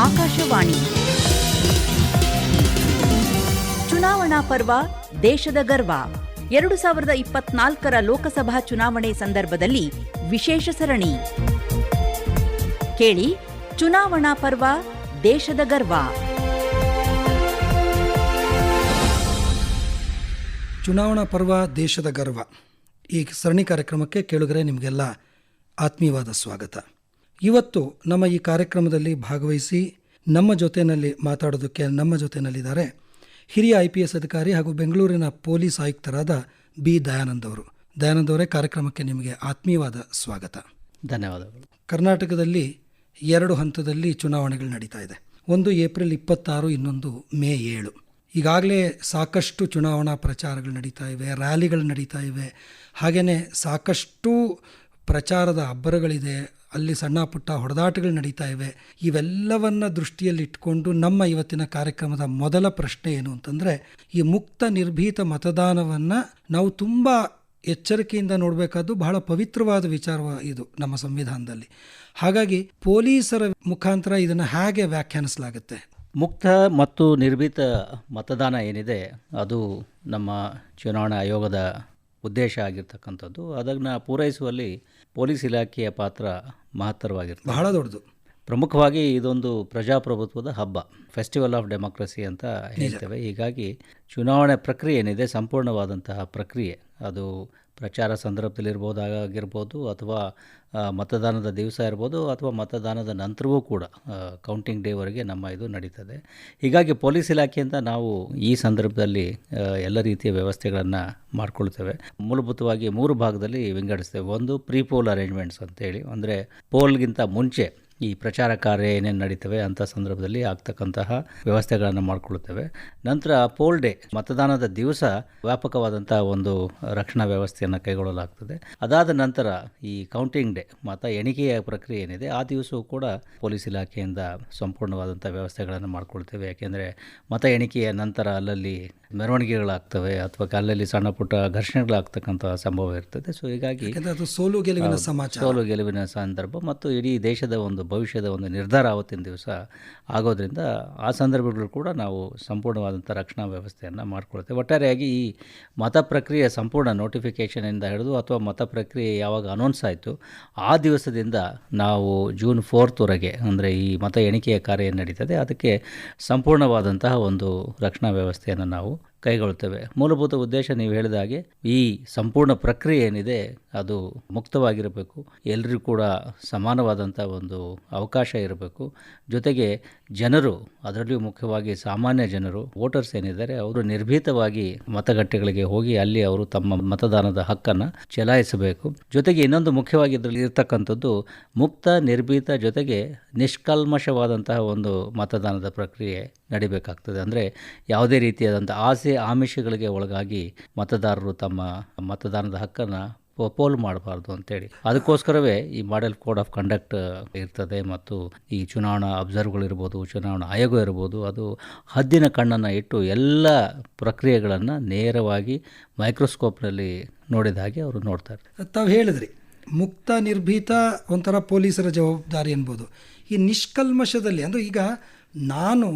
ಆಕಾಶವಾಣಿ. ಚುನಾವಣಾ ಪರ್ವ ದೇಶದ ಗರ್ವ. ಎರಡು ಸಾವಿರದ ಇಪ್ಪತ್ನಾಲ್ಕರ ಲೋಕಸಭಾ ಚುನಾವಣೆ ಸಂದರ್ಭದಲ್ಲಿ ವಿಶೇಷ ಸರಣಿ. ಕೇಳಿ, ಚುನಾವಣಾ ಪರ್ವ ದೇಶದ ಗರ್ವ. ಚುನಾವಣಾ ಪರ್ವ ದೇಶದ ಗರ್ವ. ಈ ಸರಣಿ ಕಾರ್ಯಕ್ರಮಕ್ಕೆ ಕೇಳುಗರೆ ನಿಮಗೆಲ್ಲ ಆತ್ಮೀಯವಾದ ಸ್ವಾಗತ. ಇವತ್ತು ನಮ್ಮ ಈ ಕಾರ್ಯಕ್ರಮದಲ್ಲಿ ಭಾಗವಹಿಸಿ ನಮ್ಮ ಜೊತೆಯಲ್ಲಿ ಮಾತಾಡೋದಕ್ಕೆ ನಮ್ಮ ಜೊತೆಯಲ್ಲಿದ್ದಾರೆ ಹಿರಿಯ ಐ ಪಿ ಎಸ್ ಅಧಿಕಾರಿ ಹಾಗೂ ಬೆಂಗಳೂರಿನ ಪೊಲೀಸ್ ಆಯುಕ್ತರಾದ ಬಿ ದಯಾನಂದ್ ಅವರು. ದಯಾನಂದ್ ಅವರೇ ಕಾರ್ಯಕ್ರಮಕ್ಕೆ ನಿಮಗೆ ಆತ್ಮೀಯವಾದ ಸ್ವಾಗತ. ಧನ್ಯವಾದಗಳು. ಕರ್ನಾಟಕದಲ್ಲಿ ಎರಡು ಹಂತದಲ್ಲಿ ಚುನಾವಣೆಗಳು ನಡೀತಾ ಇದೆ. ಒಂದು ಏಪ್ರಿಲ್ ಇಪ್ಪತ್ತಾರು ಇನ್ನೊಂದು ಮೇ ಏಳು. ಈಗಾಗಲೇ ಸಾಕಷ್ಟು ಚುನಾವಣಾ ಪ್ರಚಾರಗಳು ನಡೀತಾ ಇವೆ ರ್ಯಾಲಿಗಳು ನಡೀತಾ ಇವೆ. ಹಾಗೆಯೇ ಸಾಕಷ್ಟು ಪ್ರಚಾರದ ಅಬ್ಬರಗಳಿದೆ. ಅಲ್ಲಿ ಸಣ್ಣ ಪುಟ್ಟ ಹೊಡೆದಾಟಗಳು ನಡೀತಾ ಇವೆ. ಇವೆಲ್ಲವನ್ನು ದೃಷ್ಟಿಯಲ್ಲಿ ಇಟ್ಕೊಂಡು ನಮ್ಮ ಇವತ್ತಿನ ಕಾರ್ಯಕ್ರಮದ ಮೊದಲ ಪ್ರಶ್ನೆ ಏನು ಅಂತಂದರೆ, ಈ ಮುಕ್ತ ನಿರ್ಭೀತ ಮತದಾನವನ್ನು ನಾವು ತುಂಬ ಎಚ್ಚರಿಕೆಯಿಂದ ನೋಡಬೇಕಾದ್ದು ಬಹಳ ಪವಿತ್ರವಾದ ವಿಚಾರ ಇದು ನಮ್ಮ ಸಂವಿಧಾನದಲ್ಲಿ. ಹಾಗಾಗಿ ಪೊಲೀಸರ ಮುಖಾಂತರ ಇದನ್ನು ಹೇಗೆ ವ್ಯಾಖ್ಯಾನಿಸಲಾಗುತ್ತೆ? ಮುಕ್ತ ಮತ್ತು ನಿರ್ಭೀತ ಮತದಾನ ಏನಿದೆ, ಅದು ನಮ್ಮ ಚುನಾವಣಾ ಆಯೋಗದ ಉದ್ದೇಶ ಆಗಿರ್ತಕ್ಕಂಥದ್ದು. ಅದನ್ನು ಪೂರೈಸುವಲ್ಲಿ ಪೊಲೀಸ್ ಇಲಾಖೆಯ ಪಾತ್ರ ಮಹತ್ತರವಾಗಿರ್ತದೆ. ಬಹಳ ದೊಡ್ಡದು. ಪ್ರಮುಖವಾಗಿ ಇದೊಂದು ಪ್ರಜಾಪ್ರಭುತ್ವದ ಹಬ್ಬ. ಫೆಸ್ಟಿವಲ್ ಆಫ್ ಡೆಮೋಕ್ರಸಿ ಅಂತ ಹೇಳ್ತೇವೆ. ಹೀಗಾಗಿ ಚುನಾವಣೆ ಪ್ರಕ್ರಿಯೆ ಏನಿದೆ ಸಂಪೂರ್ಣವಾದಂತಹ ಪ್ರಕ್ರಿಯೆ. ಅದು ಪ್ರಚಾರ ಸಂದರ್ಭದಲ್ಲಿರ್ಬೋದಾಗಿರ್ಬೋದು ಅಥವಾ ಮತದಾನದ ದಿವಸ ಇರ್ಬೋದು ಅಥವಾ ಮತದಾನದ ನಂತರವೂ ಕೂಡ ಕೌಂಟಿಂಗ್ ಡೇವರೆಗೆ ನಮ್ಮ ಇದು ನಡೀತದೆ. ಹೀಗಾಗಿ ಪೊಲೀಸ್ ಇಲಾಖೆಯಿಂದ ನಾವು ಈ ಸಂದರ್ಭದಲ್ಲಿ ಎಲ್ಲ ರೀತಿಯ ವ್ಯವಸ್ಥೆಗಳನ್ನು ಮಾಡಿಕೊಳ್ತೇವೆ. ಮೂಲಭೂತವಾಗಿ ಮೂರು ಭಾಗದಲ್ಲಿ ವಿಂಗಡಿಸ್ತೇವೆ. ಒಂದು ಪ್ರೀ ಪೋಲ್ ಅರೇಂಜ್ಮೆಂಟ್ಸ್ ಅಂತೇಳಿ. ಅಂದರೆ ಪೋಲ್ಗಿಂತ ಮುಂಚೆ ಈ ಪ್ರಚಾರ ಕಾರ್ಯ ಏನೇನು ನಡೀತವೆ ಅಂಥ ಸಂದರ್ಭದಲ್ಲಿ ಆಗ್ತಕ್ಕಂತಹ ವ್ಯವಸ್ಥೆಗಳನ್ನು ಮಾಡಿಕೊಳ್ಳುತ್ತೇವೆ. ನಂತರ ಪೋಲ್ ಡೇ ಮತದಾನದ ದಿವಸ ವ್ಯಾಪಕವಾದಂಥ ಒಂದು ರಕ್ಷಣಾ ವ್ಯವಸ್ಥೆಯನ್ನು ಕೈಗೊಳ್ಳಲಾಗ್ತದೆ. ಅದಾದ ನಂತರ ಈ ಕೌಂಟಿಂಗ್ ಡೇ ಮತ ಎಣಿಕೆಯ ಪ್ರಕ್ರಿಯೆ ಏನಿದೆ ಆ ದಿವಸವೂ ಕೂಡ ಪೊಲೀಸ್ ಇಲಾಖೆಯಿಂದ ಸಂಪೂರ್ಣವಾದಂಥ ವ್ಯವಸ್ಥೆಗಳನ್ನು ಮಾಡಿಕೊಳ್ತೇವೆ. ಯಾಕೆಂದರೆ ಮತ ಎಣಿಕೆಯ ನಂತರ ಅಲ್ಲಲ್ಲಿ ಮೆರವಣಿಗೆಗಳಾಗ್ತವೆ ಅಥವಾ ಅಲ್ಲಲ್ಲಿ ಸಣ್ಣ ಪುಟ್ಟ ಘರ್ಷಣೆಗಳಾಗ್ತಕ್ಕಂಥ ಸಂಭವ ಇರ್ತದೆ. ಸೊ ಹೀಗಾಗಿ ಅದು ಸೋಲು ಗೆಲುವಿನ ಸಮಾಚಾರ. ಸೋಲು ಗೆಲುವಿನ ಸಂದರ್ಭ ಮತ್ತು ಇಡೀ ದೇಶದ ಒಂದು ಭವಿಷ್ಯದ ಒಂದು ನಿರ್ಧಾರ ಆವತ್ತಿನ ದಿವಸ ಆಗೋದ್ರಿಂದ ಆ ಸಂದರ್ಭಗಳು ಕೂಡ ನಾವು ಸಂಪೂರ್ಣವಾದಂಥ ರಕ್ಷಣಾ ವ್ಯವಸ್ಥೆಯನ್ನು ಮಾಡಿಕೊಳ್ತೇವೆ. ಒಟ್ಟಾರೆಯಾಗಿ ಈ ಮತ ಪ್ರಕ್ರಿಯೆ ಸಂಪೂರ್ಣ ನೋಟಿಫಿಕೇಷನಿಂದ ಹಿಡಿದು ಅಥವಾ ಮತ ಪ್ರಕ್ರಿಯೆ ಯಾವಾಗ ಅನೌನ್ಸ್ ಆಯಿತು, ಆ ದಿವಸದಿಂದ ನಾವು ಜೂನ್ ಫೋರ್ತ್ವರೆಗೆ ಅಂದರೆ ಈ ಮತ ಎಣಿಕೆಯ ಕಾರ್ಯ ನಡೀತದೆ. ಅದಕ್ಕೆ ಸಂಪೂರ್ಣವಾದಂತಹ ಒಂದು ರಕ್ಷಣಾ ವ್ಯವಸ್ಥೆಯನ್ನು ನಾವು ಕೈಗೊಳ್ಳುತ್ತೇವೆ. ಮೂಲಭೂತ ಉದ್ದೇಶ ನೀವು ಹೇಳಿದ ಹಾಗೆ ಈ ಸಂಪೂರ್ಣ ಪ್ರಕ್ರಿಯೆ ಏನಿದೆ, ಅದು ಮುಕ್ತವಾಗಿರಬೇಕು. ಎಲ್ಲರಿಗೂ ಕೂಡ ಸಮಾನವಾದಂಥ ಒಂದು ಅವಕಾಶ ಇರಬೇಕು. ಜೊತೆಗೆ ಜನರು, ಅದರಲ್ಲಿಯೂ ಮುಖ್ಯವಾಗಿ ಸಾಮಾನ್ಯ ಜನರು, ವೋಟರ್ಸ್ ಏನಿದ್ದಾರೆ, ಅವರು ನಿರ್ಭೀತವಾಗಿ ಮತಗಟ್ಟೆಗಳಿಗೆ ಹೋಗಿ ಅಲ್ಲಿ ಅವರು ತಮ್ಮ ಮತದಾನದ ಹಕ್ಕನ್ನು ಚಲಾಯಿಸಬೇಕು. ಜೊತೆಗೆ ಇನ್ನೊಂದು ಮುಖ್ಯವಾಗಿ ಇದರಲ್ಲಿ ಇರ್ತಕ್ಕಂಥದ್ದು ಮುಕ್ತ, ನಿರ್ಭೀತ ಜೊತೆಗೆ ನಿಷ್ಕಲ್ಮಶವಾದಂತಹ ಒಂದು ಮತದಾನದ ಪ್ರಕ್ರಿಯೆ ನಡಿಬೇಕಾಗ್ತದೆ. ಅಂದರೆ ಯಾವುದೇ ರೀತಿಯಾದಂಥ ಆಸೆ ಆಮಿಷಗಳಿಗೆ ಒಳಗಾಗಿ ಮತದಾರರು ತಮ್ಮ ಮತದಾನದ ಹಕ್ಕನ್ನು ಪೋಲ್ ಮಾಡಬಾರ್ದು ಅಂತೇಳಿ. ಅದಕ್ಕೋಸ್ಕರವೇ ಈ ಮಾಡೆಲ್ ಕೋಡ್ ಆಫ್ ಕಂಡಕ್ಟ್ ಇರ್ತದೆ ಮತ್ತು ಈ ಚುನಾವಣಾ ಅಬ್ಸರ್ವ್ಗಳಿರ್ಬೋದು ಚುನಾವಣಾ ಆಯೋಗ ಇರ್ಬೋದು, ಅದು ಹದ್ದಿನ ಕಣ್ಣನ್ನು ಇಟ್ಟು ಎಲ್ಲ ಪ್ರಕ್ರಿಯೆಗಳನ್ನು ನೇರವಾಗಿ ಮೈಕ್ರೋಸ್ಕೋಪ್ನಲ್ಲಿ ನೋಡಿದ ಹಾಗೆ ಅವರು ನೋಡ್ತಾರೆ ತಾವು ಹೇಳಿದ್ರಿ, ಮುಕ್ತ ನಿರ್ಭೀತ ಒಂಥರ ಪೊಲೀಸರ ಜವಾಬ್ದಾರಿ ಅನ್ಬೋದು ಈ ನಿಷ್ಕಲ್ಮಶದಲ್ಲಿ, ಅಂದರೆ ಈಗ ನಾನು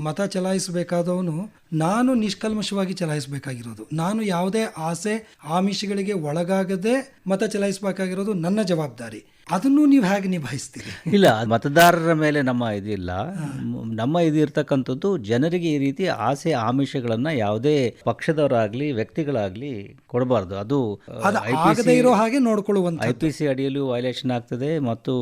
ಮತ ಚಲಾಯಿಸಬೇಕಾದವನು, ನಾನು ನಿಷ್ಕಲ್ಮಶವಾಗಿ ಚಲಾಯಿಸಬೇಕಾಗಿರೋದು. ನಾನು ಯಾವುದೇ ಆಸೆ ಆಮಿಷಗಳಿಗೆ ಒಳಗಾಗದೆ ಮತ ಚಲಾಯಿಸಬೇಕಾಗಿರೋದು ನನ್ನ ಜವಾಬ್ದಾರಿ. ಅದನ್ನು ನೀವು ಹೇಗೆ ನಿಭಾಯಿಸ್ತೀರಿ? ಇಲ್ಲ ಮತದಾರರ ಮೇಲೆ ನಮ್ಮ ಇದಿಲ್ಲ. ನಮ್ಮ ಇದು ಇರ್ತಕ್ಕಂಥದ್ದು ಜನರಿಗೆ ಈ ರೀತಿ ಆಸೆ ಆಮಿಷಗಳನ್ನ ಯಾವುದೇ ಪಕ್ಷದವರಾಗ್ಲಿ ವ್ಯಕ್ತಿಗಳಾಗ್ಲಿ ಕೊಡಬಾರ್ದು. ಅದು ಇರೋ ಹಾಗೆ ನೋಡ್ಕೊಳ್ಳುವಂತ ಐ ಪಿ ಸಿ ಅಡಿಯಲ್ಲೂ ವೈಲೇಷನ್ ಆಗ್ತದೆ ಮತ್ತು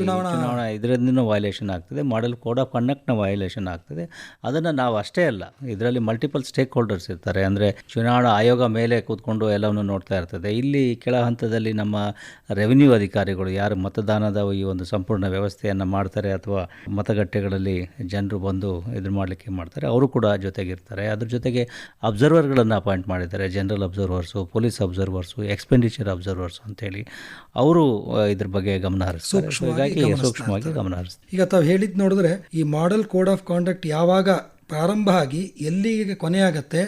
ಚುನಾವಣಾ ಇದರಿಂದ ವೈಲೇಷನ್ ಆಗ್ತದೆ. ಮಾಡಲ್ ಕೋಡ್ ಆಫ್ ಕಂಡಕ್ಟ್ನ ವೈಲೇಷನ್ ಆಗ್ತದೆ. ಅದನ್ನು ನಾವು ಅಷ್ಟೇ ಅಲ್ಲ ಇದರಲ್ಲಿ ಮಲ್ಟಿಪಲ್ ಸ್ಟೇಕ್ ಹೋಲ್ಡರ್ಸ್ ಇರ್ತಾರೆ. ಅಂದರೆ ಚುನಾವಣಾ ಆಯೋಗ ಮೇಲೆ ಕೂತ್ಕೊಂಡು ಎಲ್ಲವನ್ನು ನೋಡ್ತಾ ಇರ್ತದೆ. ಇಲ್ಲಿ ಕೆಳ ಹಂತದಲ್ಲಿ ನಮ್ಮ ರೆವಿನ್ಯೂ ಅಧಿಕಾರಿಗಳು ಯಾರು ಮತದಾನದ ಈ ಒಂದು ಸಂಪೂರ್ಣ ವ್ಯವಸ್ಥೆಯನ್ನು ಮಾಡ್ತಾರೆ ಅಥವಾ ಮತಗಟ್ಟೆಗಳಲ್ಲಿ ಜನರು ಬಂದು ಇದ್ರ ಮಾಡಲಿಕ್ಕೆ ಮಾಡ್ತಾರೆ ಅವರು ಕೂಡ ಜೊತೆಗಿರ್ತಾರೆ. ಅದ್ರ ಜೊತೆಗೆ ಅಬ್ಸರ್ವರ್ಗಳನ್ನು ಅಪಾಯಿಂಟ್ ಮಾಡಿದ್ದಾರೆ. General observers police observers expenditure observers ಅಂತೇಳಿ ಅವರು ಇದ್ರ ಬಗ್ಗೆ ಗಮನ ಹರಿಸ್ತಾರೆ. ಹೀಗಾಗಿ ಸೂಕ್ಷ್ಮವಾಗಿ ಗಮನ ಹರಿಸ್ತಾರೆ. ಈಗ ತಾವು ಹೇಳಿದ್ ನೋಡಿದ್ರೆ ಈ ಮಾಡೆಲ್ ಕೋಡ್ ಆಫ್ ಕಾಂಡಕ್ಟ್ ಯಾವಾಗ ಪ್ರಾರಂಭ ಆಗಿ ಎಲ್ಲಿಗೆ ಕೊನೆಯಾಗತ್ತೆ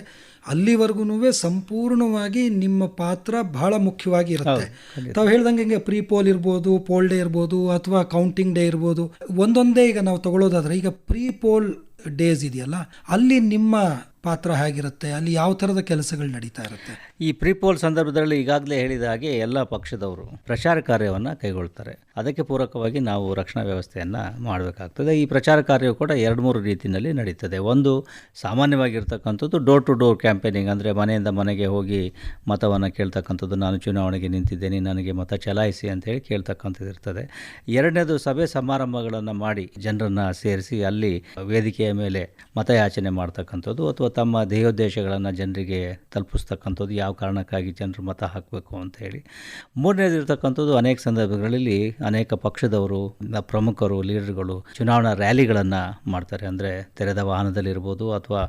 ಅಲ್ಲಿವರೆಗೂ ಸಂಪೂರ್ಣವಾಗಿ ನಿಮ್ಮ ಪಾತ್ರ ಬಹಳ ಮುಖ್ಯವಾಗಿ ಇರುತ್ತೆ. ತಾವು ಹೇಳ್ದಂಗೆ ಹಿಂಗೆ ಪ್ರೀ ಪೋಲ್ ಇರ್ಬೋದು ಪೋಲ್ ಡೇ ಇರ್ಬೋದು ಅಥವಾ ಕೌಂಟಿಂಗ್ ಡೇ ಇರ್ಬೋದು ಒಂದೊಂದೇ ಈಗ ನಾವು ತಗೊಳ್ಳೋದಾದ್ರೆ ಈಗ ಪ್ರೀ ಪೋಲ್ ಡೇಸ್ ಇದೆಯಲ್ಲ ಅಲ್ಲಿ ನಿಮ್ಮ ಪಾತ್ರ ಹೇಗಿರುತ್ತೆ ಅಲ್ಲಿ ಯಾವ ಥರದ ಕೆಲಸಗಳು ನಡೀತಾ ಇರುತ್ತೆ? ಈ ಪ್ರಿಪೋಲ್ ಸಂದರ್ಭದಲ್ಲಿ ಈಗಾಗಲೇ ಹೇಳಿದ ಹಾಗೆ ಎಲ್ಲ ಪಕ್ಷದವರು ಪ್ರಚಾರ ಕಾರ್ಯವನ್ನು ಕೈಗೊಳ್ತಾರೆ. ಅದಕ್ಕೆ ಪೂರಕವಾಗಿ ನಾವು ರಕ್ಷಣಾ ವ್ಯವಸ್ಥೆಯನ್ನು ಮಾಡಬೇಕಾಗ್ತದೆ. ಈ ಪ್ರಚಾರ ಕಾರ್ಯವು ಕೂಡ ಎರಡು ಮೂರು ರೀತಿಯಲ್ಲಿ ನಡೀತದೆ. ಒಂದು, ಸಾಮಾನ್ಯವಾಗಿರ್ತಕ್ಕಂಥದ್ದು ಡೋರ್ ಟು ಡೋರ್ ಕ್ಯಾಂಪೇನಿಂಗ್ ಅಂದರೆ ಮನೆಯಿಂದ ಮನೆಗೆ ಹೋಗಿ ಮತವನ್ನು ಕೇಳ್ತಕ್ಕಂಥದ್ದು, ನಾನು ಚುನಾವಣೆಗೆ ನಿಂತಿದ್ದೇನೆ, ನನಗೆ ಮತ ಚಲಾಯಿಸಿ ಅಂತೇಳಿ ಕೇಳ್ತಕ್ಕಂಥದ್ದು ಇರ್ತದೆ. ಎರಡನೇದು ಸಭೆ ಸಮಾರಂಭಗಳನ್ನು ಮಾಡಿ ಜನರನ್ನು ಸೇರಿಸಿ ಅಲ್ಲಿ ವೇದಿಕೆಯ ಮೇಲೆ ಮತಯಾಚನೆ ಮಾಡ್ತಕ್ಕಂಥದ್ದು ಅಥವಾ ತಮ್ಮ ಧ್ಯೇಯೋದ್ದೇಶಗಳನ್ನು ಜನರಿಗೆ ತಲುಪಿಸ್ತಕ್ಕಂಥದ್ದು, ಯಾವ ಕಾರಣಕ್ಕಾಗಿ ಜನರು ಮತ ಹಾಕಬೇಕು ಅಂತ ಹೇಳಿ. ಮೂರನೇದು ಇರ್ತಕ್ಕಂಥದ್ದು ಅನೇಕ ಸಂದರ್ಭಗಳಲ್ಲಿ ಅನೇಕ ಪಕ್ಷದವರು ಪ್ರಮುಖರು ಲೀಡರ್ಗಳು ಚುನಾವಣಾ ರ್ಯಾಲಿಗಳನ್ನು ಮಾಡ್ತಾರೆ. ಅಂದರೆ ತೆರೆದ ವಾಹನದಲ್ಲಿರ್ಬೋದು ಅಥವಾ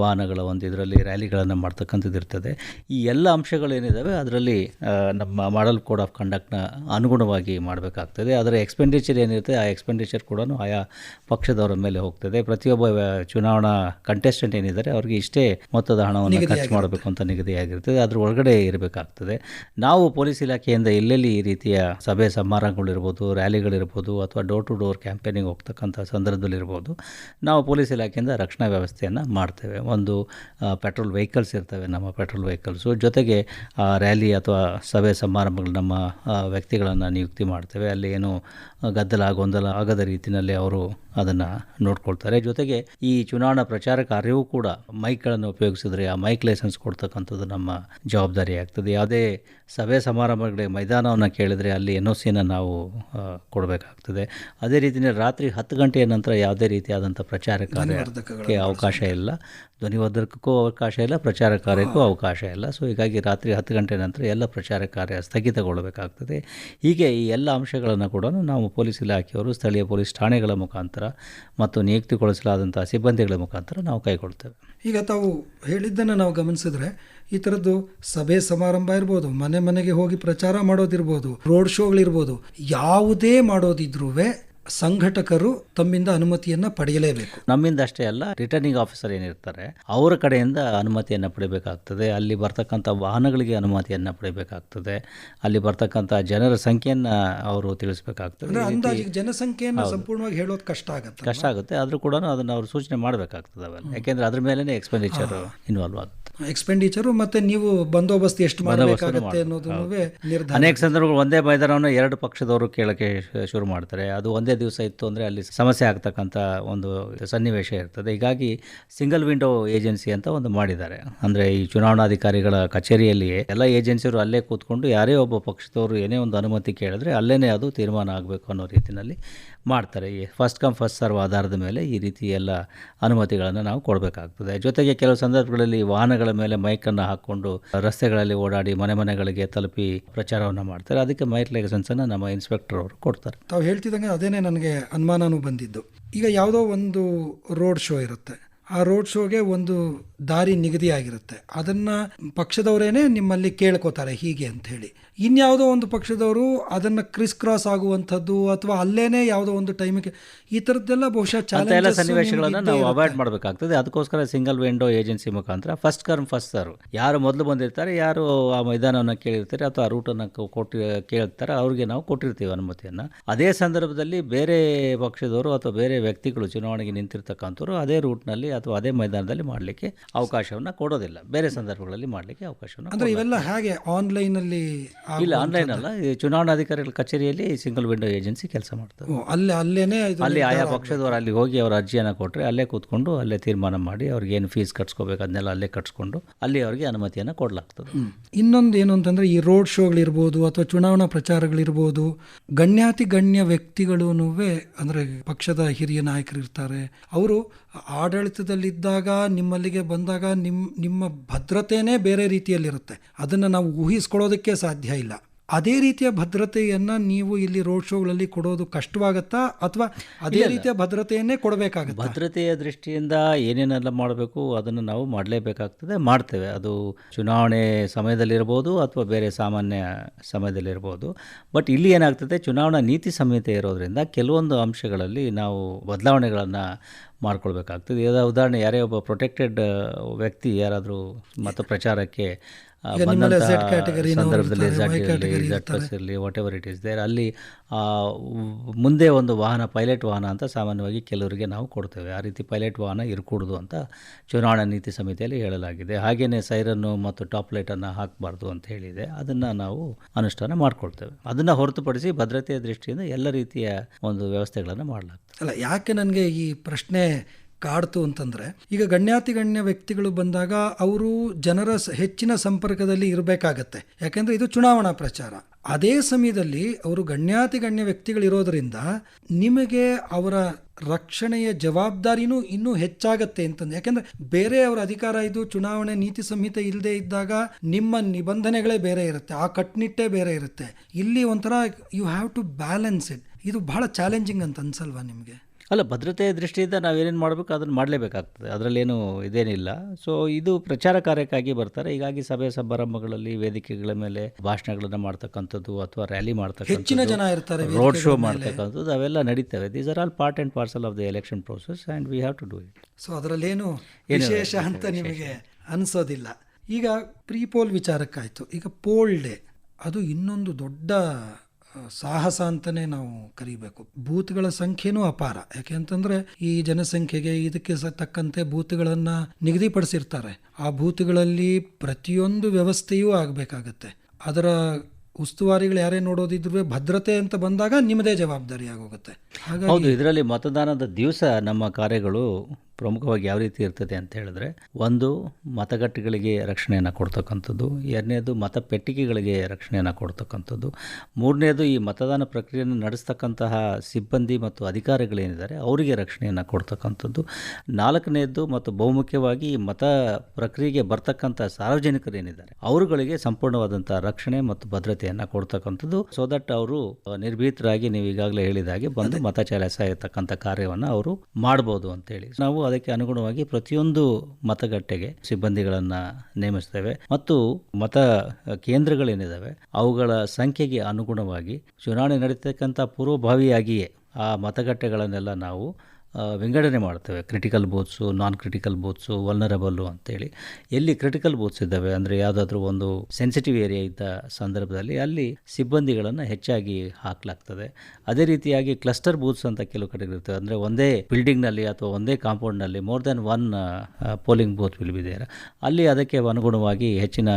ವಾಹನಗಳ ಒಂದು ಇದರಲ್ಲಿ ರ್ಯಾಲಿಗಳನ್ನು ಮಾಡ್ತಕ್ಕಂಥದ್ದು ಇರ್ತದೆ. ಈ ಎಲ್ಲ ಅಂಶಗಳೇನಿದ್ದಾವೆ ಅದರಲ್ಲಿ ನಮ್ಮ ಮಾಡಲ್ ಕೋಡ್ ಆಫ್ ಕಂಡಕ್ಟ್ನ ಅನುಗುಣವಾಗಿ ಮಾಡಬೇಕಾಗ್ತದೆ. ಅದರ ಎಕ್ಸ್ಪೆಂಡಿಚರ್ ಏನಿರುತ್ತೆ ಆ ಎಕ್ಸ್ಪೆಂಡಿಚರ್ ಕೂಡ ಆಯಾ ಪಕ್ಷದವರ ಮೇಲೆ ಹೋಗ್ತದೆ. ಪ್ರತಿಯೊಬ್ಬ ಚುನಾವಣಾ ಕಂಟೆಸ್ಟೆಂಟ್ ಏನಿದ್ದಾರೆ ಅವ್ರಿಗೆ ಇಷ್ಟೇ ಮೊತ್ತದ ಹಣವನ್ನು ಖರ್ಚು ಮಾಡಬೇಕು ಅಂತ ನಿಗದಿಯಾಗಿರ್ತದೆ. ಅದ್ರ ಒಳಗಡೆ ಇರಬೇಕಾಗ್ತದೆ. ನಾವು ಪೊಲೀಸ್ ಇಲಾಖೆಯಿಂದ ಎಲ್ಲೆಲ್ಲಿ ಈ ರೀತಿಯ ಸಭೆ ಸಮಾರಂಭಗಳಿರ್ಬೋದು ರ್ಯಾಲಿಗಳಿರ್ಬೋದು ಅಥವಾ ಡೋರ್ ಟು ಡೋರ್ ಕ್ಯಾಂಪೇನಿಂಗ್ ಹೋಗ್ತಕ್ಕಂಥ ಸಂದರ್ಭದಲ್ಲಿರ್ಬೋದು ನಾವು ಪೊಲೀಸ್ ಇಲಾಖೆಯಿಂದ ರಕ್ಷಣಾ ವ್ಯವಸ್ಥೆಯನ್ನು ಮಾಡ್ತೇವೆ. ಒಂದು ಪೆಟ್ರೋಲ್ ವೆಹಿಕಲ್ಸ್ ಇರ್ತವೆ ನಮ್ಮ ಪೆಟ್ರೋಲ್ ವೆಹಿಕಲ್ಸು ಜೊತೆಗೆ ರ್ಯಾಲಿ ಅಥವಾ ಸಭೆ ಸಮಾರಂಭಗಳು ನಮ್ಮ ವ್ಯಕ್ತಿಗಳನ್ನು ನಿಯುಕ್ತಿ ಮಾಡ್ತೇವೆ. ಅಲ್ಲಿ ಏನು ಗದ್ದಲ, ಗೊಂದಲ ಆಗದ ರೀತಿಯಲ್ಲಿ ಅವರು ಅದನ್ನು ನೋಡ್ಕೊಳ್ತಾರೆ. ಜೊತೆಗೆ ಈ ಚುನಾವಣಾ ಪ್ರಚಾರ ಕಾರ್ಯವೂ ಕೂಡ ಮೈಕ್ಗಳನ್ನು ಉಪಯೋಗಿಸಿದ್ರೆ ಆ ಮೈಕ್ ಲೈಸೆನ್ಸ್ ಕೊಡ್ತಕ್ಕಂಥದ್ದು ನಮ್ಮ ಜವಾಬ್ದಾರಿ ಆಗ್ತದೆ ಯಾವುದೇ ಸಭೆ ಸಮಾರಂಭಗಳಿಗೆ ಮೈದಾನವನ್ನು ಕೇಳಿದರೆ ಅಲ್ಲಿ ಎನ್ ಒ ಸಿನ ನಾವು ಕೊಡಬೇಕಾಗ್ತದೆ. ಅದೇ ರೀತಿಯೇ ರಾತ್ರಿ ಹತ್ತು ಗಂಟೆಯ ನಂತರ ಯಾವುದೇ ರೀತಿಯಾದಂಥ ಪ್ರಚಾರ ಕಾರ್ಯಕ್ಕೆ ಅವಕಾಶ ಇಲ್ಲ. ಧ್ವನಿವರ್ಧಕಕ್ಕೂ ಅವಕಾಶ ಇಲ್ಲ ಪ್ರಚಾರ ಕಾರ್ಯಕ್ಕೂ ಅವಕಾಶ ಇಲ್ಲ. ಸೊ ಹೀಗಾಗಿ ರಾತ್ರಿ ಹತ್ತು ಗಂಟೆ ನಂತರ ಎಲ್ಲ ಪ್ರಚಾರ ಕಾರ್ಯ ಸ್ಥಗಿತಗೊಳ್ಳಬೇಕಾಗ್ತದೆ ಹೀಗೆ ಈ ಎಲ್ಲ ಅಂಶಗಳನ್ನು ಕೂಡ ನಾವು ಪೊಲೀಸ್ ಇಲಾಖೆಯವರು ಸ್ಥಳೀಯ ಪೊಲೀಸ್ ಠಾಣೆಗಳ ಮುಖಾಂತರ ಮತ್ತು ನಿಯುಕ್ತಿಗೊಳಿಸಲಾದಂಥ ಸಿಬ್ಬಂದಿಗಳ ಮುಖಾಂತರ ನಾವು ಕೈಗೊಳ್ತೇವೆ. ಈಗ ತಾವು ಹೇಳಿದ್ದನ್ನು ನಾವು ಗಮನಿಸಿದ್ರೆ ಈ ಥರದ್ದು ಸಭೆ ಸಮಾರಂಭ ಇರ್ಬೋದು ಮನೆ ಮನೆಗೆ ಹೋಗಿ ಪ್ರಚಾರ ಮಾಡೋದಿರ್ಬೋದು ರೋಡ್ ಶೋಗಳಿರ್ಬೋದು ಯಾವುದೇ ಮಾಡೋದಿದ್ರೂ ಸಂಘಟಕರು ತಮ್ಮಿಂದ ಅನುಮತಿಯನ್ನ ಪಡೆಯಲೇಬೇಕು. ನಮ್ಮಿಂದ ಅಷ್ಟೇ ಅಲ್ಲ ರಿಟರ್ನಿಂಗ್ ಆಫೀಸರ್ ಏನಿರ್ತಾರೆ ಅವರ ಕಡೆಯಿಂದ ಅನುಮತಿಯನ್ನು ಪಡಿಬೇಕಾಗ್ತದೆ. ಅಲ್ಲಿ ಬರ್ತಕ್ಕಂಥ ವಾಹನಗಳಿಗೆ ಅನುಮತಿಯನ್ನ ಪಡಿಬೇಕಾಗ್ತದೆ. ಅಲ್ಲಿ ಬರ್ತಕ್ಕಂಥ ಜನರ ಸಂಖ್ಯೆಯನ್ನ ಅವರು ತಿಳಿಸಬೇಕಾಗ್ತದೆ. ಅಂದಾಜು ಜನಸಂಖ್ಯೆಯನ್ನು ಸಂಪೂರ್ಣವಾಗಿ ಹೇಳೋದು ಕಷ್ಟ ಆಗುತ್ತೆ ಕಷ್ಟ ಆಗುತ್ತೆ. ಆದರೂ ಕೂಡ ಅದನ್ನು ಅವರು ಸೂಚನೆ ಮಾಡಬೇಕಾಗ್ತದೆ ಅವೆಲ್ಲ. ಯಾಕೆಂದರೆ ಅದ್ರ ಮೇಲೇ ಎಕ್ಸ್ಪೆಂಡಿಚರ್ ಇನ್ವಾಲ್ವ್ ಆಗುತ್ತೆ. ಎಕ್ಸ್ಪೆಂಡಿಚರು ಮತ್ತೆ ನೀವು ಬಂದೋಬಸ್ತ್ ಎಷ್ಟು ಮಾಡಬೇಕಾಗುತ್ತೆ ಅನ್ನೋದನ್ನು ಅನೇಕ ಸಂದರ್ಭಗಳು ಒಂದೇ ಮೈದಾನವನ್ನು ಎರಡು ಪಕ್ಷದವರು ಕೇಳಕ್ಕೆ ಶುರು ಮಾಡ್ತಾರೆ. ಅದು ಒಂದೇ ದಿವಸ ಇತ್ತು ಅಂದರೆ ಅಲ್ಲಿ ಸಮಸ್ಯೆ ಆಗ್ತಕ್ಕಂಥ ಒಂದು ಸನ್ನಿವೇಶ ಇರ್ತದೆ. ಹೀಗಾಗಿ ಸಿಂಗಲ್ ವಿಂಡೋ ಏಜೆನ್ಸಿ ಅಂತ ಒಂದು ಮಾಡಿದ್ದಾರೆ. ಅಂದರೆ ಈ ಚುನಾವಣಾಧಿಕಾರಿಗಳ ಕಚೇರಿಯಲ್ಲಿಯೇ ಎಲ್ಲ ಏಜೆನ್ಸಿಯವರು ಅಲ್ಲೇ ಕೂತ್ಕೊಂಡು ಯಾರೇ ಒಬ್ಬ ಪಕ್ಷದವರು ಏನೇ ಒಂದು ಅನುಮತಿ ಕೇಳಿದ್ರೆ ಅಲ್ಲೇ ಅದು ತೀರ್ಮಾನ ಆಗಬೇಕು ಅನ್ನೋ ರೀತಿಯಲ್ಲಿ ಮಾಡ್ತಾರೆ. ಈ ಫಸ್ಟ್ ಕಮ್ ಫಸ್ಟ್ ಸರ್ವ್ ಆಧಾರದ ಮೇಲೆ ಈ ರೀತಿ ಎಲ್ಲ ಅನುಮತಿಗಳನ್ನು ನಾವು ಕೊಡಬೇಕಾಗ್ತದೆ. ಜೊತೆಗೆ ಕೆಲವು ಸಂದರ್ಭಗಳಲ್ಲಿ ವಾಹನಗಳ ಮೇಲೆ ಮೈಕನ್ನು ಹಾಕ್ಕೊಂಡು ರಸ್ತೆಗಳಲ್ಲಿ ಓಡಾಡಿ ಮನೆ ಮನೆಗಳಿಗೆ ತಲುಪಿ ಪ್ರಚಾರವನ್ನು ಮಾಡ್ತಾರೆ. ಅದಕ್ಕೆ ಮೈಕ್ ಲೈಸೆನ್ಸನ್ನು ನಮ್ಮ ಇನ್ಸ್ಪೆಕ್ಟರ್ ಅವರು ಕೊಡ್ತಾರೆ. ತಾವು ಹೇಳ್ತಿದ್ದಂಗೆ ಅದೇನೇ ನನಗೆ ಅನುಮಾನನೂ ಬಂದಿದ್ದು. ಈಗ ಯಾವುದೋ ಒಂದು ರೋಡ್ ಶೋ ಇರುತ್ತೆ. ಆ ರೋಡ್ ಶೋಗೆ ಒಂದು ದಾರಿ ನಿಗದಿಯಾಗಿರುತ್ತೆ. ಅದನ್ನ ಪಕ್ಷದವರೇನೆ ನಿಮ್ಮಲ್ಲಿ ಕೇಳ್ಕೋತಾರೆ ಹೀಗೆ ಅಂತ ಹೇಳಿ. ಇನ್ಯಾವುದೋ ಒಂದು ಪಕ್ಷದವರು ಅದನ್ನು ಕ್ರಿಸ್ ಕ್ರಾಸ್ ಆಗುವಂಥದ್ದು ಅಥವಾ ಅಲ್ಲೇನೆ ಯಾವುದೋ ಒಂದು ಟೈಮಿಗೆ ಈ ಥರದ್ದೆಲ್ಲ ಬಹುಶಃ ಚಾಲೆಂಜ್ ಸನ್ನಿವೇಶಗಳನ್ನು ನಾವು ಅವಾಯ್ಡ್ ಮಾಡಬೇಕಾಗ್ತದೆ. ಅದಕ್ಕೋಸ್ಕರ ಸಿಂಗಲ್ ವಿಂಡೋ ಏಜೆನ್ಸಿ ಮುಖಾಂತರ ಫಸ್ಟ್ ಕರ್ಮ್ ಫಸ್ಟ್ ಸರ್ವ್ ಯಾರು ಮೊದಲು ಬಂದಿರ್ತಾರೆ ಯಾರು ಆ ಮೈದಾನವನ್ನು ಕೇಳಿರ್ತಾರೆ ಅಥವಾ ಆ ರೂಟನ್ನು ಕೊಟ್ಟು ಕೇಳ್ತಾರೆ ಅವ್ರಿಗೆ ನಾವು ಕೊಟ್ಟಿರ್ತೀವಿ ಅನುಮತಿಯನ್ನು. ಅದೇ ಸಂದರ್ಭದಲ್ಲಿ ಬೇರೆ ಪಕ್ಷದವರು ಅಥವಾ ಬೇರೆ ವ್ಯಕ್ತಿಗಳು ಚುನಾವಣೆಗೆ ನಿಂತಿರ್ತಕ್ಕಂಥವ್ರು ಅದೇ ರೂಟ್ನಲ್ಲಿ ಅಥವಾ ಅದೇ ಮೈದಾನದಲ್ಲಿ ಮಾಡಲಿಕ್ಕೆ ಅವಕಾಶವನ್ನು ಕೊಡೋದಿಲ್ಲ. ಬೇರೆ ಸಂದರ್ಭಗಳಲ್ಲಿ ಮಾಡಲಿಕ್ಕೆ ಅವಕಾಶವನ್ನು ಅಂದರೆ ಇವೆಲ್ಲ ಹೇಗೆ ಆನ್ಲೈನ್ ಅಲ್ಲಿ ಆಗುವ- ಇಲ್ಲ ಆನ್ಲೈನ್ ಅಲ್ಲ. ಚುನಾವಣಾ ಚುನಾವಣಾಧಿಕಾರಿಗಳ ಕಚೇರಿಯಲ್ಲಿ ಸಿಂಗಲ್ ವಿಂಡೋ ಏಜೆನ್ಸಿ ಕೆಲಸ ಮಾಡ್ತಾರೆ ಅಲ್ಲಿ ಅಲ್ಲೇನೆ ಇದು ಅಲ್ಲಿ ಆಯಾ ಪಕ್ಷದವರು ಅಲ್ಲಿ ಹೋಗಿ ಅವರ ಅರ್ಜಿಯನ್ನು ಕೊಟ್ಟರೆ ಅಲ್ಲೇ ಕೂತ್ಕೊಂಡು ಅಲ್ಲೇ ತೀರ್ಮಾನ ಮಾಡಿ ಅವ್ರಿಗೆ ಏನು ಫೀಸ್ ಕಟ್ಸ್ಕೋಬೇಕು ಅದನ್ನೆಲ್ಲ ಅಲ್ಲೇ ಕಟ್ಸ್ಕೊಂಡು ಅಲ್ಲಿ ಅವರಿಗೆ ಅನುಮತಿಯನ್ನು ಕೊಡಲಾಗ್ತದೆ. ಇನ್ನೊಂದು ಏನು ಅಂತಂದ್ರೆ ಈ ರೋಡ್ ಶೋಗಳಿರ್ಬೋದು ಅಥವಾ ಚುನಾವಣಾ ಪ್ರಚಾರಗಳಿರ್ಬೋದು ಗಣ್ಯಾತಿ ಗಣ್ಯ ವ್ಯಕ್ತಿಗಳೂ ಅಂದ್ರೆ ಪಕ್ಷದ ಹಿರಿಯ ನಾಯಕರು ಇರ್ತಾರೆ ಅವರು ಆಡಳಿತದಲ್ಲಿದ್ದಾಗ ನಿಮ್ಮಲ್ಲಿಗೆ ಬಂದಾಗ ನಿಮ್ಮ ನಿಮ್ಮ ಭದ್ರತೆನೇ ಬೇರೆ ರೀತಿಯಲ್ಲಿರುತ್ತೆ. ಅದನ್ನು ನಾವು ಊಹಿಸ್ಕೊಳ್ಳೋದಕ್ಕೆ ಸಾಧ್ಯ. ಇಲ್ಲ. ಅದೇ ರೀತಿಯ ಭದ್ರತೆಯನ್ನು ನೀವು ಇಲ್ಲಿ ರೋಡ್ ಶೋಗಳಲ್ಲಿ ಕೊಡೋದು ಕಷ್ಟವಾಗತ್ತಾ? ಅಥವಾ ಅದೇ ರೀತಿಯ ಭದ್ರತೆಯನ್ನೇ ಕೊಡಬೇಕಾಗುತ್ತೆ? ಭದ್ರತೆಯ ದೃಷ್ಟಿಯಿಂದ ಏನೇನೆಲ್ಲ ಮಾಡಬೇಕು ಅದನ್ನು ನಾವು ಮಾಡಲೇಬೇಕಾಗ್ತದೆ. ಮಾಡ್ತೇವೆ. ಅದು ಚುನಾವಣೆ ಸಮಯದಲ್ಲಿರ್ಬೋದು ಅಥವಾ ಬೇರೆ ಸಾಮಾನ್ಯ ಸಮಯದಲ್ಲಿರ್ಬೋದು. ಬಟ್ ಇಲ್ಲಿ ಏನಾಗ್ತದೆ ಚುನಾವಣಾ ನೀತಿ ಸಂಹಿತೆ ಇರೋದ್ರಿಂದ ಕೆಲವೊಂದು ಅಂಶಗಳಲ್ಲಿ ನಾವು ಬದಲಾವಣೆಗಳನ್ನು ಮಾಡ್ಕೊಳ್ಬೇಕಾಗ್ತದೆ. ಯಾವುದೇ ಉದಾಹರಣೆ ಯಾರೇ ಒಬ್ಬ ಪ್ರೊಟೆಕ್ಟೆಡ್ ವ್ಯಕ್ತಿ ಯಾರಾದರೂ ಮತ ಪ್ರಚಾರಕ್ಕೆ ಸಂದರ್ಭದಲ್ಲಿ ಇರಲಿ whatever it is there ಅಲ್ಲಿ ಮುಂದೆ ಒಂದು ವಾಹನ ಪೈಲಟ್ ವಾಹನ ಅಂತ ಸಾಮಾನ್ಯವಾಗಿ ಕೆಲವರಿಗೆ ನಾವು ಕೊಡ್ತೇವೆ. ಆ ರೀತಿ ಪೈಲಟ್ ವಾಹನ ಇರಕೂಡದು ಅಂತ ಚುನಾವಣಾ ನೀತಿ ಸಮಿತಿಯಲ್ಲಿ ಹೇಳಲಾಗಿದೆ. ಹಾಗೆಯೇ ಸೈರನ್ನು ಮತ್ತು ಟಾಪ್ ಲೈಟನ್ನು ಹಾಕಬಾರ್ದು ಅಂತ ಹೇಳಿದೆ. ಅದನ್ನು ನಾವು ಅನುಷ್ಠಾನ ಮಾಡ್ಕೊಳ್ತೇವೆ. ಅದನ್ನು ಹೊರತುಪಡಿಸಿ ಭದ್ರತೆಯ ದೃಷ್ಟಿಯಿಂದ ಎಲ್ಲ ರೀತಿಯ ಒಂದು ವ್ಯವಸ್ಥೆಗಳನ್ನು ಮಾಡಲಾಗ್ತದೆ. ಅಲ್ಲ ಯಾಕೆ ನನಗೆ ಈ ಪ್ರಶ್ನೆ ಕಾಡ್ತು ಅಂತಂದ್ರೆ, ಈಗ ಗಣ್ಯಾತಿ ಗಣ್ಯ ವ್ಯಕ್ತಿಗಳು ಬಂದಾಗ ಅವರು ಜನರ ಹೆಚ್ಚಿನ ಸಂಪರ್ಕದಲ್ಲಿ ಇರಬೇಕಾಗತ್ತೆ. ಯಾಕೆಂದರೆ ಇದು ಚುನಾವಣಾ ಪ್ರಚಾರ. ಅದೇ ಸಮಯದಲ್ಲಿ ಅವರು ಗಣ್ಯಾತಿ ಗಣ್ಯ ವ್ಯಕ್ತಿಗಳಿರೋದ್ರಿಂದ ನಿಮಗೆ ಅವರ ರಕ್ಷಣೆಯ ಜವಾಬ್ದಾರಿನೂ ಇನ್ನೂ ಹೆಚ್ಚಾಗತ್ತೆ ಅಂತಂದು ಯಾಕೆಂದ್ರೆ ಬೇರೆ ಅವರ ಅಧಿಕಾರ ಇದು, ಚುನಾವಣೆ ನೀತಿ ಸಂಹಿತೆ ಇಲ್ಲದೆ ಇದ್ದಾಗ ನಿಮ್ಮ ನಿಬಂಧನೆಗಳೇ ಬೇರೆ ಇರುತ್ತೆ, ಆ ಕಟ್ನಿಟ್ಟೇ ಬೇರೆ ಇರುತ್ತೆ. ಇಲ್ಲಿ ಒಂಥರ you have to balance it ಇದು ಬಹಳ ಚಾಲೆಂಜಿಂಗ್ ಅಂತ ಅನ್ಸಲ್ವಾ ನಿಮಗೆ? ಅಲ್ಲ ಭದ್ರತೆಯ ದೃಷ್ಟಿಯಿಂದ ನಾವೇನೇನು ಮಾಡಬೇಕು ಅದನ್ನು ಮಾಡಲೇಬೇಕಾಗ್ತದೆ. ಅದರಲ್ಲೇನು ಇದೇನಿಲ್ಲ. ಸೊ ಇದು ಪ್ರಚಾರ ಕಾರ್ಯಕ್ಕಾಗಿ ಬರ್ತಾರೆ. ಹೀಗಾಗಿ ಸಭೆ ಸಮಾರಂಭಗಳಲ್ಲಿ ವೇದಿಕೆಗಳ ಮೇಲೆ ಭಾಷಣಗಳನ್ನು ಮಾಡ್ತಕ್ಕಂಥದ್ದು ಅಥವಾ ರ್ಯಾಲಿ ಹೆಚ್ಚಿನ ಜನ ಇರ್ತಾರೆ ರೋಡ್ ಶೋ ಮಾಡ್ತಕ್ಕಂಥದ್ದು ಅವೆಲ್ಲ ನಡೀತವೆ. These are all part and parcel of the election process and we have to do it so ಅದರಲ್ಲೇನು ವಿಶೇಷ ಅಂತ ನಿಮಗೆ ಅನಿಸೋದಿಲ್ಲ. ಈಗ ಪ್ರೀಪೋಲ್ ವಿಚಾರಕ್ಕಾಯಿತು. ಈಗ ಪೋಲ್ ಡೇ ಅದು ಇನ್ನೊಂದು ದೊಡ್ಡ ಸಾಹಸ ಅಂತಲೇ ನಾವು ಕರಿಬೇಕು. ಬೂತ್ಗಳ ಸಂಖ್ಯೆನೂ ಅಪಾರ. ಯಾಕೆ ಅಂತಂದ್ರೆ ಈ ಜನಸಂಖ್ಯೆಗೆ ಇದಕ್ಕೆ ತಕ್ಕಂತೆ ಬೂತ್ಗಳನ್ನು ನಿಗದಿಪಡಿಸಿರ್ತಾರೆ. ಆ ಬೂತ್ಗಳಲ್ಲಿ ಪ್ರತಿಯೊಂದು ವ್ಯವಸ್ಥೆಯೂ ಆಗಬೇಕಾಗತ್ತೆ. ಅದರ ಉಸ್ತುವಾರಿಗಳು ಯಾರೇ ನೋಡೋದಿದ್ರು ಭದ್ರತೆ ಅಂತ ಬಂದಾಗ ನಿಮ್ಮದೇ ಜವಾಬ್ದಾರಿ ಆಗೋಗುತ್ತೆ ಹಾಗಾಗಿ ಇದರಲ್ಲಿ ಮತದಾನದ ದಿವಸ ನಮ್ಮ ಕಾರ್ಯಗಳು ಪ್ರಮುಖವಾಗಿ ಯಾವ ರೀತಿ ಇರ್ತದೆ ಅಂತ ಹೇಳಿದ್ರೆ ಒಂದು ಮತಗಟ್ಟೆಗಳಿಗೆ ರಕ್ಷಣೆಯನ್ನು ಕೊಡ್ತಕ್ಕಂಥದ್ದು ಎರಡನೇದು ಮತಪೆಟ್ಟಿಗೆಗಳಿಗೆ ರಕ್ಷಣೆಯನ್ನು ಕೊಡ್ತಕ್ಕಂಥದ್ದು ಮೂರನೇದು ಈ ಮತದಾನ ಪ್ರಕ್ರಿಯೆಯನ್ನು ನಡೆಸ್ತಕ್ಕಂತಹ ಸಿಬ್ಬಂದಿ ಮತ್ತು ಅಧಿಕಾರಿಗಳೇನಿದ್ದಾರೆ ಅವರಿಗೆ ರಕ್ಷಣೆಯನ್ನು ಕೊಡ್ತಕ್ಕಂಥದ್ದು. ನಾಲ್ಕನೇದು ಮತ್ತು ಬಹುಮುಖ್ಯವಾಗಿ ಈ ಮತ ಪ್ರಕ್ರಿಯೆಗೆ ಬರ್ತಕ್ಕಂಥ ಸಾರ್ವಜನಿಕರೇನಿದ್ದಾರೆ ಅವರುಗಳಿಗೆ ಸಂಪೂರ್ಣವಾದಂಥ ರಕ್ಷಣೆ ಮತ್ತು ಭದ್ರತೆಯನ್ನು ಕೊಡ್ತಕ್ಕಂಥದ್ದು. ಸೊ ದಟ್ ಅವರು ನಿರ್ಭೀತರಾಗಿ ನೀವು ಈಗಾಗಲೇ ಹೇಳಿದ ಹಾಗೆ ಬಂದು ಮತ ಚಲಾಯಿಸತಕ್ಕಂಥ ಕಾರ್ಯವನ್ನು ಅವರು ಮಾಡ್ಬೋದು ಅಂತೇಳಿ ನಾವು ಅದಕ್ಕೆ ಅನುಗುಣವಾಗಿ ಪ್ರತಿಯೊಂದು ಮತಗಟ್ಟೆಗೆ ಸಿಬ್ಬಂದಿಗಳನ್ನು ನೇಮಿಸ್ತೇವೆ. ಮತ್ತು ಮತ ಕೇಂದ್ರಗಳೇನಿದ್ದಾವೆ ಅವುಗಳ ಸಂಖ್ಯೆಗೆ ಅನುಗುಣವಾಗಿ ಚುನಾವಣೆ ನಡೀತಕ್ಕಂಥ ಪೂರ್ವಭಾವಿಯಾಗಿಯೇ ಆ ಮತಗಟ್ಟೆಗಳನ್ನೆಲ್ಲ ನಾವು ವಿಂಗಡಣೆ ಮಾಡ್ತೇವೆ. ಕ್ರಿಟಿಕಲ್ ಬೋತ್ಸು ನಾನ್ ಕ್ರಿಟಿಕಲ್ ಬೋತ್ಸು ವಲ್ನರಬಲ್ಲು ಅಂತೇಳಿ. ಎಲ್ಲಿ ಕ್ರಿಟಿಕಲ್ ಬೋತ್ಸ್ ಇದ್ದಾವೆ? ಅಂದರೆ ಯಾವುದಾದ್ರೂ ಒಂದು ಸೆನ್ಸಿಟಿವ್ ಏರಿಯಾ ಇದ್ದ ಸಂದರ್ಭದಲ್ಲಿ ಅಲ್ಲಿ ಸಿಬ್ಬಂದಿಗಳನ್ನು ಹೆಚ್ಚಾಗಿ ಹಾಕಲಾಗ್ತದೆ. ಅದೇ ರೀತಿಯಾಗಿ ಕ್ಲಸ್ಟರ್ ಬೂತ್ಸ್ ಅಂತ ಕೆಲವು ಕಡೆ ಇರ್ತವೆ ಅಂದರೆ ಒಂದೇ ಬಿಲ್ಡಿಂಗ್ನಲ್ಲಿ ಅಥವಾ ಒಂದೇ ಕಾಂಪೌಂಡ್ನಲ್ಲಿ more than one polling booth will be ಅಲ್ಲಿ ಅದಕ್ಕೆ ಅನುಗುಣವಾಗಿ ಹೆಚ್ಚಿನ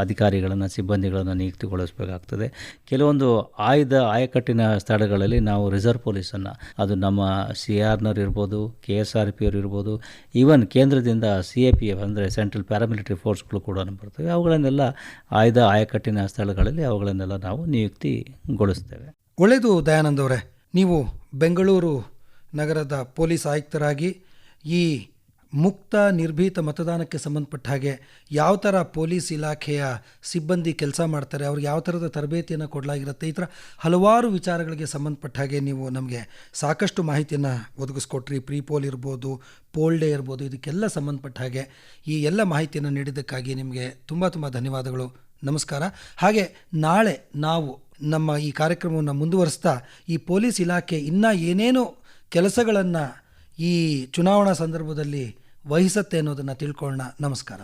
ಅಧಿಕಾರಿಗಳನ್ನು, ಸಿಬ್ಬಂದಿಗಳನ್ನು ನಿಯುಕ್ತಿಗೊಳಿಸಬೇಕಾಗ್ತದೆ. ಕೆಲವೊಂದು ಆಯ್ದ, ಆಯಕಟ್ಟಿನ ಸ್ಥಳಗಳಲ್ಲಿ ನಾವು ರಿಸರ್ವ್ ಪೊಲೀಸನ್ನು ಅದು ನಮ್ಮ ಸಿ ಆರ್ನವ್ರು ಇರ್ಬೋದು ಕೆ ಎಸ್ ಆರ್ ಪಿ ಅವರು ಇರ್ಬೋದು ಈವನ್ ಕೇಂದ್ರದಿಂದ ಸಿ ಎ ಪಿ ಎಫ್ ಅಂದರೆ ಸೆಂಟ್ರಲ್ ಪ್ಯಾರಾಮಿಲಿಟರಿ ಫೋರ್ಸ್ಗಳು ಕೂಡ ಬರ್ತವೆ. ಅವುಗಳನ್ನೆಲ್ಲ ಆಯ್ದ ಆಯಕಟ್ಟಿನ ಸ್ಥಳಗಳಲ್ಲಿ ಅವುಗಳನ್ನೆಲ್ಲ ನಾವು ನಿಯುಕ್ತಿಗೊಳಿಸ್ತೇವೆ. ಒಳ್ಳೆಯದು ದಯಾನಂದ್ ಅವರೇ. ನೀವು ಬೆಂಗಳೂರು ನಗರದ ಪೊಲೀಸ್ ಆಯುಕ್ತರಾಗಿ ಈ ಮುಕ್ತ ನಿರ್ಭೀತ ಮತದಾನಕ್ಕೆ ಸಂಬಂಧಪಟ್ಟ ಹಾಗೆ ಯಾವ ಥರ ಪೊಲೀಸ್ ಇಲಾಖೆಯ ಸಿಬ್ಬಂದಿ ಕೆಲಸ ಮಾಡ್ತಾರೆ, ಅವ್ರಿಗೆ ಯಾವ ಥರದ ತರಬೇತಿಯನ್ನು ಕೊಡಲಾಗಿರುತ್ತೆ, ಈ ಥರ ಹಲವಾರು ವಿಚಾರಗಳಿಗೆ ಸಂಬಂಧಪಟ್ಟ ಹಾಗೆ ನೀವು ನಮಗೆ ಸಾಕಷ್ಟು ಮಾಹಿತಿಯನ್ನು ಒದಗಿಸ್ಕೊಟ್ರಿ. ಪ್ರೀ ಪೋಲ್ ಇರ್ಬೋದು, ಪೋಲ್ ಡೇ ಇರ್ಬೋದು, ಇದಕ್ಕೆಲ್ಲ ಸಂಬಂಧಪಟ್ಟ ಹಾಗೆ ಈ ಎಲ್ಲ ಮಾಹಿತಿಯನ್ನು ನೀಡಿದ್ದಕ್ಕಾಗಿ ನಿಮಗೆ ತುಂಬ ತುಂಬ ಧನ್ಯವಾದಗಳು. ನಮಸ್ಕಾರ. ಹಾಗೆ ನಾಳೆ ನಾವು ನಮ್ಮ ಈ ಕಾರ್ಯಕ್ರಮವನ್ನು ಮುಂದುವರಿಸ್ತಾ ಈ ಪೊಲೀಸ್ ಇಲಾಖೆ ಇನ್ನೂ ಏನೇನು ಕೆಲಸಗಳನ್ನು ಈ ಚುನಾವಣಾ ಸಂದರ್ಭದಲ್ಲಿ ವಹಿಸತ್ತೆ ಅನ್ನೋದನ್ನು ತಿಳ್ಕೊಳ್ಳೋಣ. ನಮಸ್ಕಾರ.